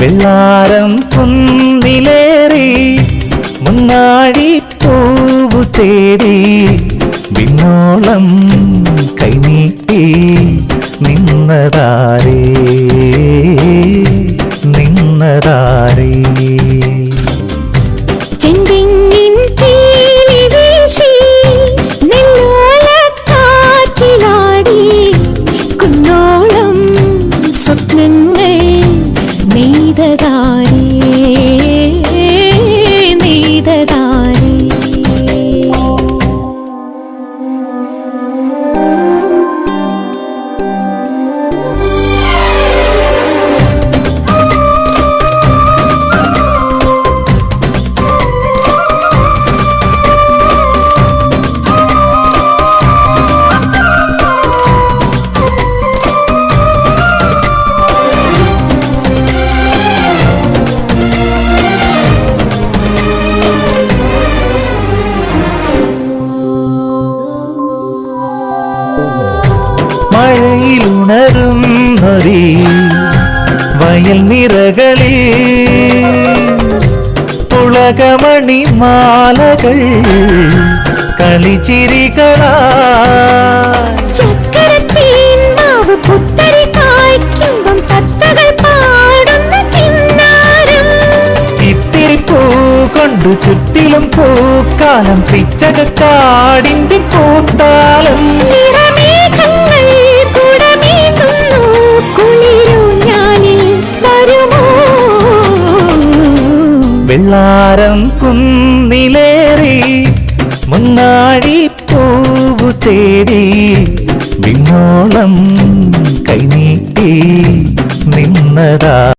വെള്ളാരം കുന്നിലേറി മുന്നാടി പൂവു തേടി വിണ്ണോളം മഴയിലുണരുന്നൊരീ വയൽ നിറകളിൽ പുളകമണി മാലകൾ കളിച്ചിരികളാ കൊണ്ടു ചുറ്റിലും പൂക്കാലം. പിച്ചകക്കാടിന്റെ പൂത്താലം. വെള്ളാരം കുന്നിലേറി മുന്നാടി പൂവു തേടി വിണ്ണോളം കൈനീട്ടി നിന്നതാ